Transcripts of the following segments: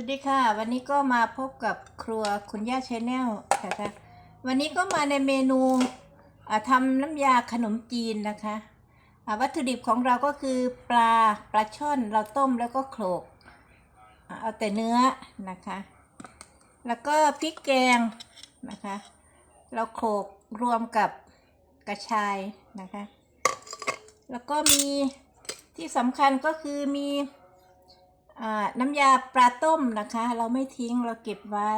วัสดีค่ะ วันนี้ก็มาพบกับครัวคุณย่าชาแนลนะคะวันนี้ก็มาในเมนูอ่าทำน้ำยาขนมจีนนะคะวัตถุดิบของเราก็คือปลาปลาช่อนเราต้มแล้วก็โขลกอเอาแต่เนื้อนะคะ แล้วก็พริกแกงนะคะ เราโขลกรวมกับกระชายนะคะ แล้วก็มีที่สำคัญก็คือมี น้ำยาปลาต้มนะคะ เราไม่ทิ้งเราเก็บไว้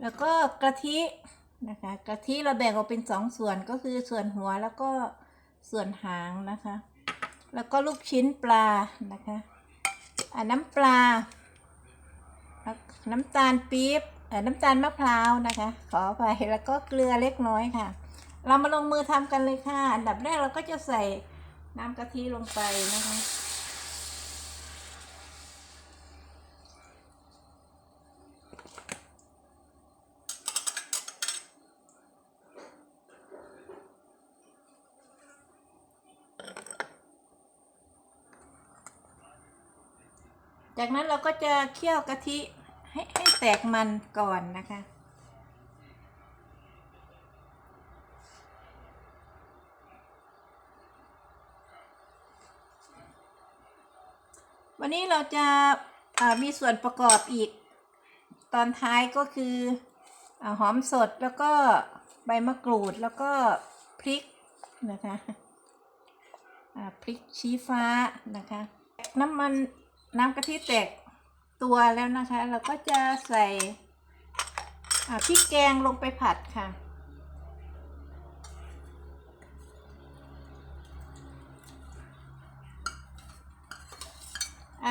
แล้วก็กะทินะคะกะทิเราแบ่งออกเป็นสองส่วนก็คือส่วนหัวแล้วก็ส่วนหางนะคะ แล้วก็ลูกชิ้นปลานะคะน้ำปลา น้ำตาลปี๊บน้ำตาลมะพร้าวนะคะ ขอไปแล้วก็เกลือเล็กน้อยค่ะ เรามาลงมือทำกันเลยค่ะ อันดับแรกเราก็จะใส่น้ำกะทิลงไปนะคะ จากนั้นเราก็จะเคี่ยวกะทิให้ให้แตกมันก่อนนะคะ วันนี้เราจะามีส่วนประกอบอีก ตอนท้ายก็คืออหอมสดแล้วก็ใบมะกรูดแล้วก็พริกนะคะพริกชี้ฟ้านะคะน้ำมัน น้ำกะทิแตกตัวแล้วนะคะ เราก็จะใส่พริกแกงลงไปผัดค่ะ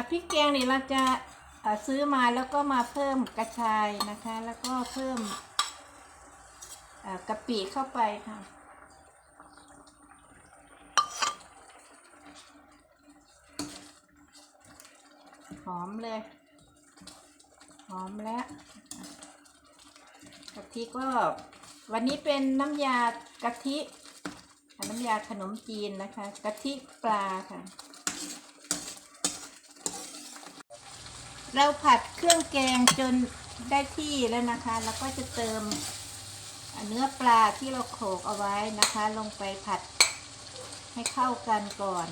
พริกแกงนี่เราจะาซื้อมาแล้วก็มาเพิ่มกระชายนะคะ แล้วก็เพิ่มกะปิเข้าไปค่ะ อมเลย หอมแล้วกะทิก็วันนี้เป็นน้ำยากะทิน้ำยาขนมจีนนะคะ กะทิปลาค่ะ เราผัดเครื่องแกงจนได้ที่แล้วนะคะ แล้วก็จะเติมเนื้อปลาที่เราโขลกเอาไว้นะคะ ลงไปผัดให้เข้ากันก่อน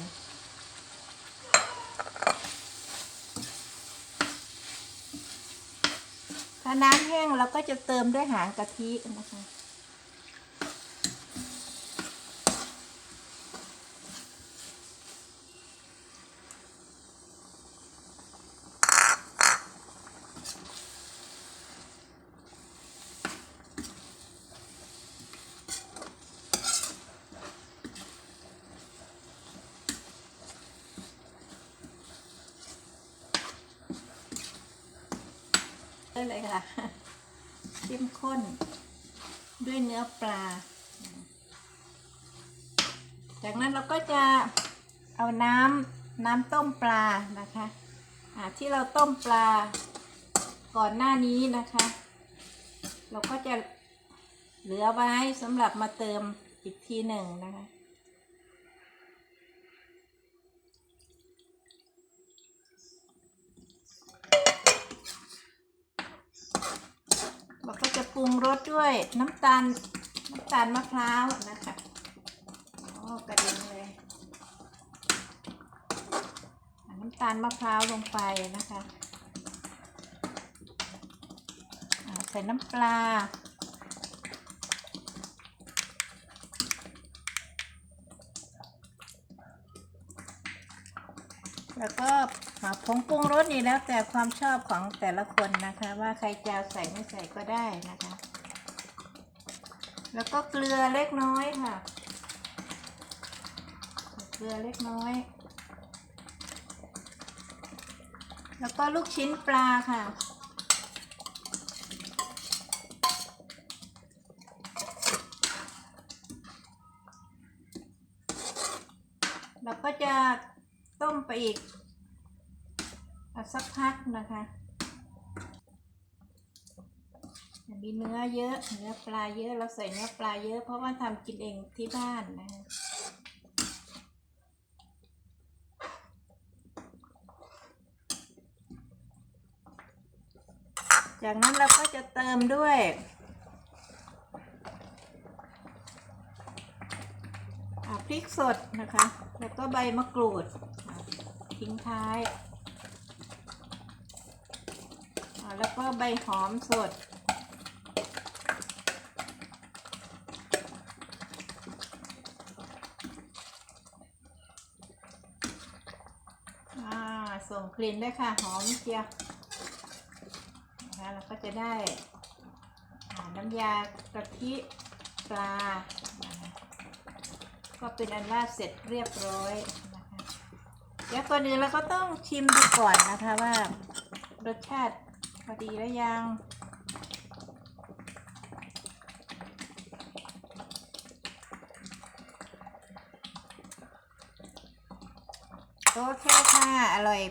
ถ้าน้ำแห้งเราก็จะเติมด้วยหางกะทินะคะ เลยค่ะ เข้มข้น ด้วยเนื้อปลา จากนั้นเราก็จะเอาน้ำน้ำต้มปลานะคะอ่าที่เราต้มปลาก่อนหน้านี้นะคะ เราก็จะเหลือไว้สำหรับมาเติมอีกทีหนึ่งนะคะ เราก็จะ ปรุงรสด้วยน้ำตาลน้ำตาลมะพร้าวนะคะโอ้กระเด็นเลยน้ำตาลมะพร้าวลงไปนะคะใส่น้ำปลาแล้วก็ อะผงปรุงรสนี่แล้วแต่ความชอบของแต่ละคนนะคะ ว่าใครจะใส่ไม่ใส่ก็ได้นะคะ แล้วก็เกลือเล็กน้อยค่ะ เกลือเล็กน้อย แล้วก็ลูกชิ้นปลาค่ะเราก็จะต้มไปอีก อะสักพักนะคะมีเนื้อเยอะ เนื้อปลาเยอะ เราใส่เนื้อปลาเยอะ เพราะว่าทำกินเองที่บ้านนะคะจากนั้นเราก็จะเติมด้วยพริกสดนะคะ แล้วก็ใบมะกรูดทิ้งท้ายอ่า แล้วก็ใบหอมสด ส่งกลิ่นด้วยค่ะ หอมเชียวนะคะเราก็จะได้น้ำยากะทิปลานะะก็เป็นอันว่าเสร็จเรียบร้อยนะคะเดี๋ยวก่อนอื่นเราก็ต้องชิมดูก่อนนะคะว่ารสชาติ พอดีแล้วยัง โอเคค่ะ อร่อย